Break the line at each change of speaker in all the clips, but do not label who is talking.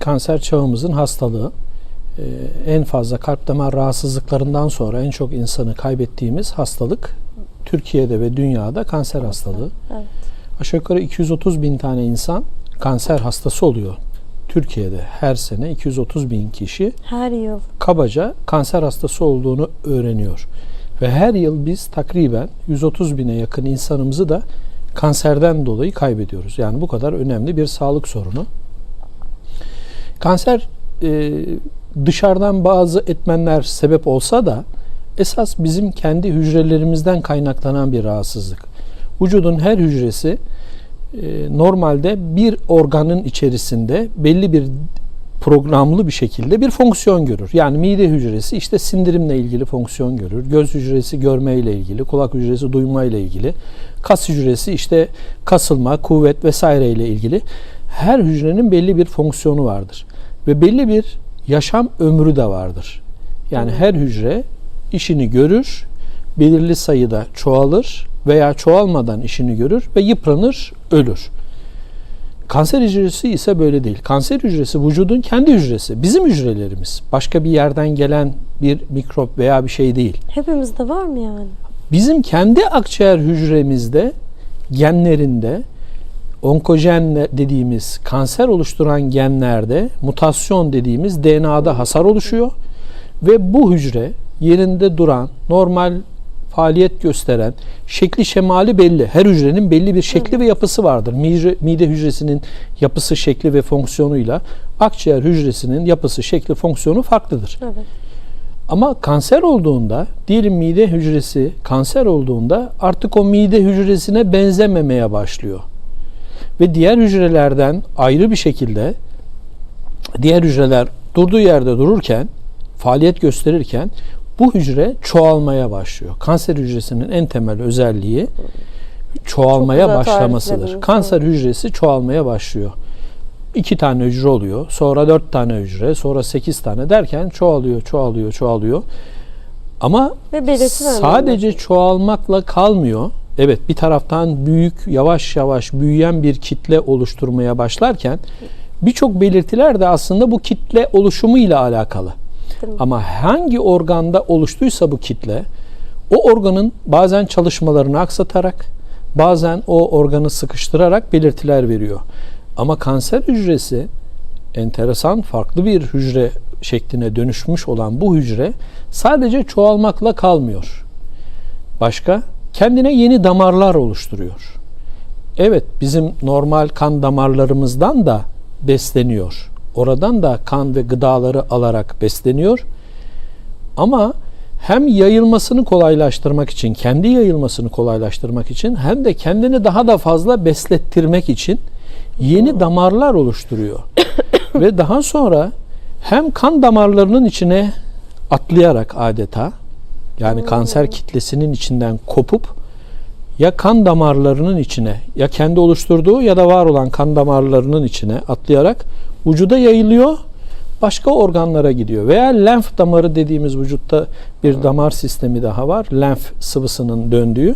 kanser çağımızın hastalığı. Ee, en fazla kalp damar rahatsızlıklarından sonra en çok insanı kaybettiğimiz hastalık Türkiye'de ve dünyada kanser hastalığı.
Evet.
Aşağı yukarı 230 bin tane insan kanser hastası oluyor. Türkiye'de her sene 230 bin kişi
Her yıl.
kabaca kanser hastası olduğunu öğreniyor. Ve her yıl biz takriben 130 bine yakın insanımızı da kanserden dolayı kaybediyoruz. Yani bu kadar önemli bir sağlık sorunu. Kanser e, dışarıdan bazı etmenler sebep olsa da esas bizim kendi hücrelerimizden kaynaklanan bir rahatsızlık. Vücudun her hücresi e, normalde bir organın içerisinde belli bir programlı bir şekilde bir fonksiyon görür. Yani mide hücresi işte sindirimle ilgili fonksiyon görür. Göz hücresi görmeyle ilgili, kulak hücresi duymayla ilgili, kas hücresi işte kasılma, kuvvet vesaire ile ilgili. Her hücrenin belli bir fonksiyonu vardır ve belli bir yaşam ömrü de vardır. Yani her hücre işini görür, belirli sayıda çoğalır veya çoğalmadan işini görür ve yıpranır, ölür. Kanser hücresi ise böyle değil. Kanser hücresi vücudun kendi hücresi. Bizim hücrelerimiz. Başka bir yerden gelen bir mikrop veya bir şey değil.
Hepimizde var mı yani?
Bizim kendi akciğer hücremizde genlerinde onkojen dediğimiz kanser oluşturan genlerde mutasyon dediğimiz DNA'da hasar oluşuyor ve bu hücre yerinde duran normal faaliyet gösteren şekli şemali belli. Her hücrenin belli bir şekli ve yapısı vardır. Mide, mide hücresinin yapısı, şekli ve fonksiyonuyla akciğer hücresinin yapısı, şekli, fonksiyonu farklıdır.
Evet.
Ama kanser olduğunda, diyelim mide hücresi kanser olduğunda artık o mide hücresine benzememeye başlıyor. Ve diğer hücrelerden ayrı bir şekilde diğer hücreler durduğu yerde dururken, faaliyet gösterirken bu hücre çoğalmaya başlıyor. Kanser hücresinin en temel özelliği çoğalmaya başlamasıdır. Kanser hücresi çoğalmaya başlıyor. İki tane hücre oluyor. Sonra dört tane hücre. Sonra sekiz tane derken çoğalıyor, çoğalıyor, çoğalıyor. Ama
Ve
sadece çoğalmakla kalmıyor. Evet bir taraftan büyük, yavaş yavaş büyüyen bir kitle oluşturmaya başlarken birçok belirtiler de aslında bu kitle oluşumuyla alakalı. Ama hangi organda oluştuysa bu kitle o organın bazen çalışmalarını aksatarak bazen o organı sıkıştırarak belirtiler veriyor. Ama kanser hücresi enteresan farklı bir hücre şekline dönüşmüş olan bu hücre sadece çoğalmakla kalmıyor. Başka kendine yeni damarlar oluşturuyor. Evet bizim normal kan damarlarımızdan da besleniyor. Oradan da kan ve gıdaları alarak besleniyor. Ama hem yayılmasını kolaylaştırmak için, kendi yayılmasını kolaylaştırmak için hem de kendini daha da fazla beslettirmek için yeni damarlar oluşturuyor. ve daha sonra hem kan damarlarının içine atlayarak adeta yani kanser kitlesinin içinden kopup ya kan damarlarının içine ya kendi oluşturduğu ya da var olan kan damarlarının içine atlayarak vücuda yayılıyor başka organlara gidiyor. Veya lenf damarı dediğimiz vücutta bir damar sistemi daha var. Lenf sıvısının döndüğü.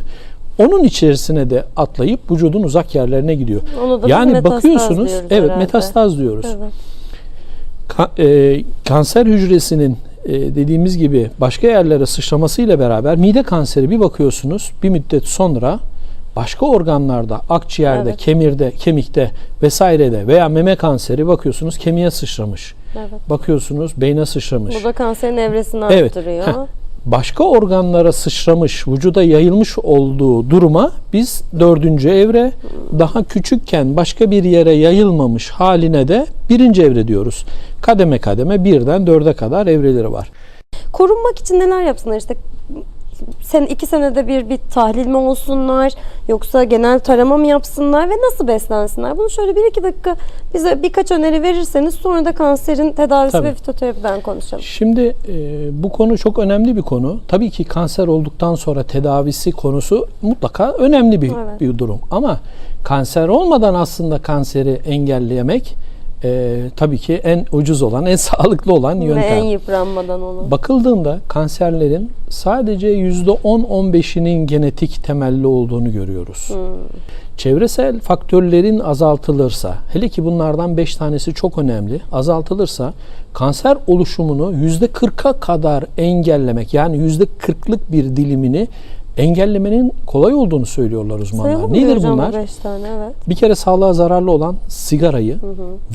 Onun içerisine de atlayıp vücudun uzak yerlerine gidiyor.
Onu da
yani bakıyorsunuz evet
herhalde.
metastaz diyoruz.
Evet.
Ka- e, kanser hücresinin e, dediğimiz gibi başka yerlere sıçramasıyla beraber mide kanseri bir bakıyorsunuz bir müddet sonra başka organlarda, akciğerde,
Evet.
kemirde, kemikte vesairede veya meme kanseri bakıyorsunuz kemiğe sıçramış.
Evet.
Bakıyorsunuz beyne sıçramış.
Bu da kanserin evresini
Evet.
arttırıyor.
Heh. Başka organlara sıçramış, vücuda yayılmış olduğu duruma biz dördüncü evre, daha küçükken başka bir yere yayılmamış haline de birinci evre diyoruz. Kademe kademe birden dörde kadar evreleri var.
Korunmak için neler yapsınlar işte sen iki senede bir bir tahlil mi olsunlar yoksa genel tarama mı yapsınlar ve nasıl beslensinler? Bunu şöyle bir iki dakika bize birkaç öneri verirseniz sonra da kanserin tedavisi
Tabii.
ve fitoterapiden konuşalım.
Şimdi e, bu konu çok önemli bir konu. Tabii ki kanser olduktan sonra tedavisi konusu mutlaka önemli bir,
Evet.
bir durum. Ama kanser olmadan aslında kanseri engellemek e, tabii ki en ucuz olan, en sağlıklı olan
Ve
yöntem.
en yıpranmadan olan.
Bakıldığında kanserlerin sadece %10-15'inin genetik temelli olduğunu görüyoruz. Çevresel faktörlerin azaltılırsa, hele ki bunlardan 5 tanesi çok önemli, azaltılırsa kanser oluşumunu %40'a kadar engellemek, yani %40'lık bir dilimini engellemenin kolay olduğunu söylüyorlar uzmanlar.
Sayalım
Nedir
hocam
bunlar?
beş tane evet.
Bir kere sağlığa zararlı olan sigarayı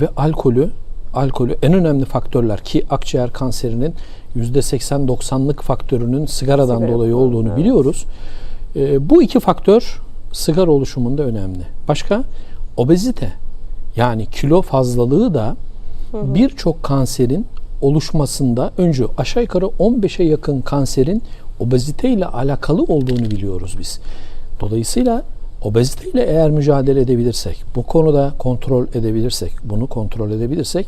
ve alkolü, alkolü en önemli faktörler ki akciğer kanserinin %80-90'lık faktörünün sigaradan
Sigara
dolayı olduğunu
evet.
biliyoruz. Ee, bu iki faktör sigara oluşumunda önemli. Başka obezite yani kilo fazlalığı da birçok kanserin oluşmasında önce aşağı yukarı 15'e yakın kanserin obezite ile alakalı olduğunu biliyoruz biz. Dolayısıyla obezite ile eğer mücadele edebilirsek, bu konuda kontrol edebilirsek, bunu kontrol edebilirsek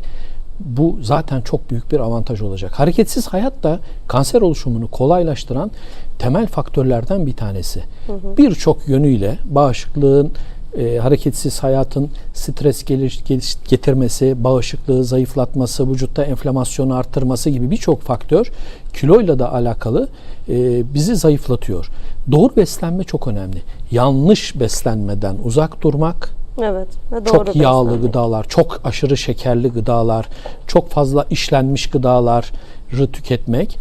bu zaten çok büyük bir avantaj olacak. Hareketsiz hayat da kanser oluşumunu kolaylaştıran temel faktörlerden bir tanesi. Birçok yönüyle bağışıklığın e, hareketsiz hayatın stres geliş, geliş- getirmesi, bağışıklığı zayıflatması, vücutta enflamasyonu arttırması gibi birçok faktör kiloyla da alakalı e, bizi zayıflatıyor. Doğru beslenme çok önemli. Yanlış beslenmeden uzak durmak,
Evet. Ve doğru
çok yağlı
beslenmek.
gıdalar, çok aşırı şekerli gıdalar, çok fazla işlenmiş gıdaları tüketmek,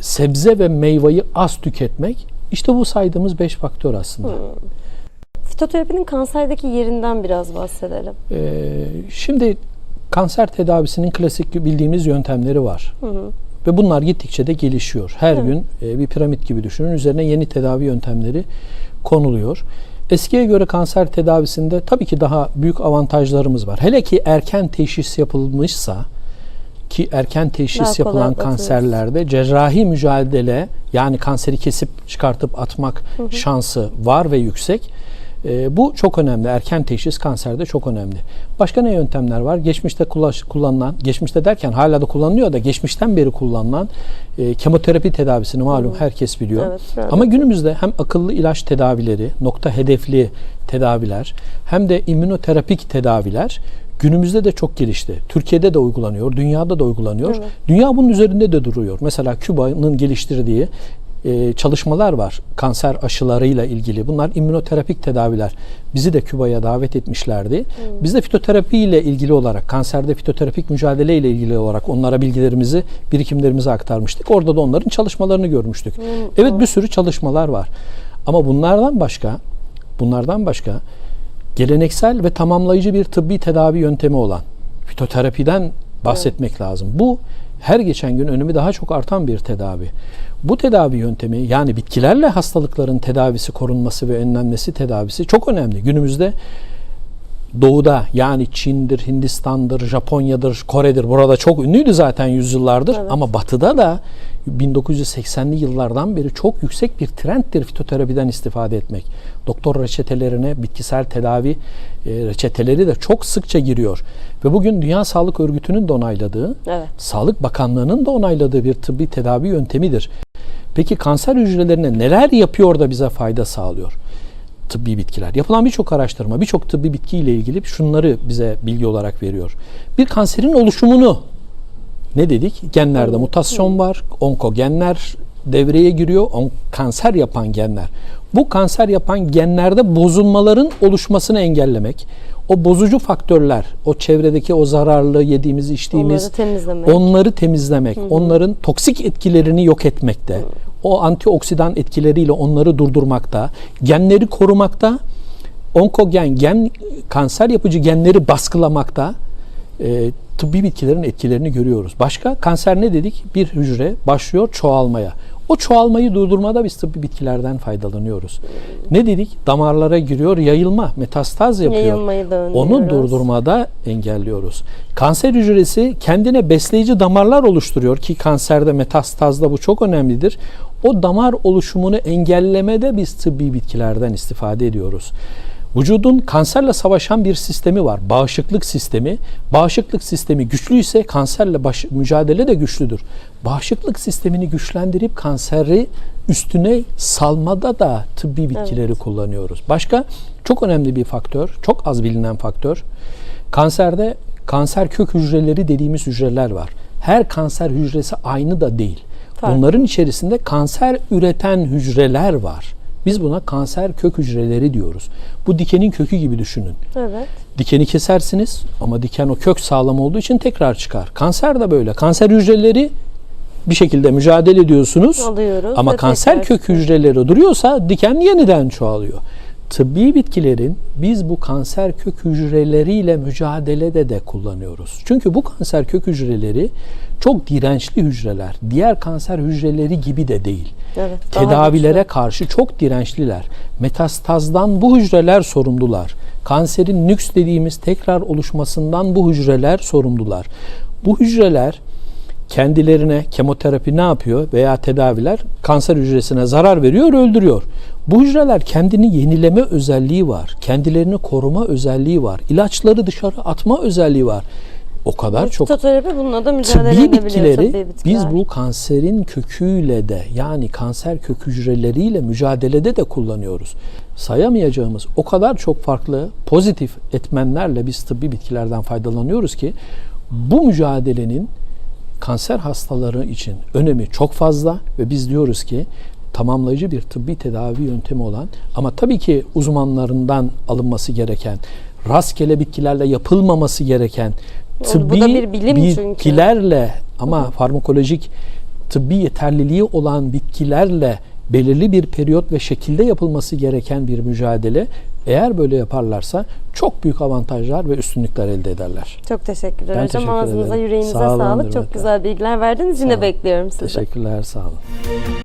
sebze ve meyveyi az tüketmek işte bu saydığımız 5 faktör aslında.
Fitoterapinin kanserdeki yerinden biraz bahsedelim.
Ee, şimdi kanser tedavisinin klasik bildiğimiz yöntemleri var. Ve bunlar gittikçe de gelişiyor. Her gün e, bir piramit gibi düşünün. Üzerine yeni tedavi yöntemleri konuluyor. Eskiye göre kanser tedavisinde tabii ki daha büyük avantajlarımız var. Hele ki erken teşhis yapılmışsa ki erken teşhis
Daha
yapılan kanserlerde cerrahi mücadele yani kanseri kesip çıkartıp atmak şansı var ve yüksek. Ee, bu çok önemli. Erken teşhis kanserde çok önemli. Başka ne yöntemler var? Geçmişte kullanılan, geçmişte derken hala da kullanılıyor da geçmişten beri kullanılan e, kemoterapi tedavisini malum herkes biliyor.
Evet.
Ama günümüzde hem akıllı ilaç tedavileri, nokta hedefli tedaviler hem de immünoterapik tedaviler günümüzde de çok gelişti. Türkiye'de de uygulanıyor, dünyada da uygulanıyor.
Evet.
Dünya bunun üzerinde de duruyor. Mesela Küba'nın geliştirdiği e, çalışmalar var kanser aşılarıyla ilgili. Bunlar immünoterapik tedaviler. Bizi de Küba'ya davet etmişlerdi. Biz de fitoterapi ile ilgili olarak, kanserde fitoterapik mücadele ile ilgili olarak onlara bilgilerimizi, birikimlerimizi aktarmıştık. Orada da onların çalışmalarını görmüştük. Evet bir sürü çalışmalar var. Ama bunlardan başka, bunlardan başka geleneksel ve tamamlayıcı bir tıbbi tedavi yöntemi olan fitoterapiden bahsetmek lazım. Bu her geçen gün önemi daha çok artan bir tedavi. Bu tedavi yöntemi yani bitkilerle hastalıkların tedavisi, korunması ve önlenmesi tedavisi çok önemli. Günümüzde doğuda yani Çin'dir, Hindistan'dır, Japonya'dır, Kore'dir. Burada çok ünlüydü zaten yüzyıllardır.
Evet.
Ama batıda da 1980'li yıllardan beri çok yüksek bir trenddir fitoterapiden istifade etmek. Doktor reçetelerine bitkisel tedavi e, reçeteleri de çok sıkça giriyor. Ve bugün Dünya Sağlık Örgütü'nün de onayladığı,
Evet.
Sağlık Bakanlığı'nın da onayladığı bir tıbbi tedavi yöntemidir. Peki kanser hücrelerine neler yapıyor da bize fayda sağlıyor? tıbbi bitkiler. Yapılan birçok araştırma, birçok tıbbi bitki ile ilgili şunları bize bilgi olarak veriyor. Bir kanserin oluşumunu ne dedik? Genlerde mutasyon var, onkogenler devreye giriyor, on, kanser yapan genler. Bu kanser yapan genlerde bozulmaların oluşmasını engellemek, o bozucu faktörler, o çevredeki o zararlı yediğimiz, içtiğimiz
Onları temizlemek.
onları temizlemek, onların toksik etkilerini yok etmekte, o antioksidan etkileriyle onları durdurmakta, genleri korumakta, onkogen, gen kanser yapıcı genleri baskılamakta e, tıbbi bitkilerin etkilerini görüyoruz. Başka kanser ne dedik? Bir hücre başlıyor çoğalmaya. O çoğalmayı durdurmada biz tıbbi bitkilerden faydalanıyoruz. Ne dedik? Damarlara giriyor, yayılma, metastaz yapıyor. Onu durdurmada engelliyoruz. Kanser hücresi kendine besleyici damarlar oluşturuyor ki kanserde metastazda bu çok önemlidir. O damar oluşumunu engellemede biz tıbbi bitkilerden istifade ediyoruz. Vücudun kanserle savaşan bir sistemi var. Bağışıklık sistemi. Bağışıklık sistemi güçlüyse kanserle baş, mücadele de güçlüdür. Bağışıklık sistemini güçlendirip kanseri üstüne salmada da tıbbi bitkileri kullanıyoruz. Başka çok önemli bir faktör, çok az bilinen faktör. Kanserde kanser kök hücreleri dediğimiz hücreler var. Her kanser hücresi aynı da değil.
Farklı.
Bunların içerisinde kanser üreten hücreler var. Biz buna kanser kök hücreleri diyoruz. Bu dikenin kökü gibi düşünün.
Evet.
Dikeni kesersiniz ama diken o kök sağlam olduğu için tekrar çıkar. Kanser de böyle. Kanser hücreleri bir şekilde mücadele ediyorsunuz.
Alıyoruz
Ama kanser
tekrar
kök hücreleri duruyorsa diken yeniden çoğalıyor. Tıbbi bitkilerin biz bu kanser kök hücreleriyle mücadelede de kullanıyoruz. Çünkü bu kanser kök hücreleri çok dirençli hücreler. Diğer kanser hücreleri gibi de değil.
Evet,
Tedavilere karşı çok dirençliler. Metastazdan bu hücreler sorumlular. Kanserin nüks dediğimiz tekrar oluşmasından bu hücreler sorumlular. Bu hücreler kendilerine kemoterapi ne yapıyor veya tedaviler kanser hücresine zarar veriyor, öldürüyor. Bu hücreler kendini yenileme özelliği var. Kendilerini koruma özelliği var. İlaçları dışarı atma özelliği var. O kadar çok
Fitoterapi bununla da mücadele
tıbbi bitkileri
tıbbi bitkiler.
biz bu kanserin köküyle de yani kanser kök hücreleriyle mücadelede de kullanıyoruz. Sayamayacağımız o kadar çok farklı pozitif etmenlerle biz tıbbi bitkilerden faydalanıyoruz ki bu mücadelenin kanser hastaları için önemi çok fazla ve biz diyoruz ki tamamlayıcı bir tıbbi tedavi yöntemi olan ama tabii ki uzmanlarından alınması gereken, rastgele bitkilerle yapılmaması gereken
Bu da
tıbbi
bir bilim çünkü.
bitkilerle ama farmakolojik tıbbi yeterliliği olan bitkilerle belirli bir periyot ve şekilde yapılması gereken bir mücadele eğer böyle yaparlarsa çok büyük avantajlar ve üstünlükler elde ederler.
Çok teşekkürler
Ben
hocam.
teşekkür
Ağzınıza
ederim.
yüreğinize
Sağ olun
sağlık. Çok güzel bilgiler verdiniz. Yine bekliyorum sizi.
Teşekkürler, sağ olun.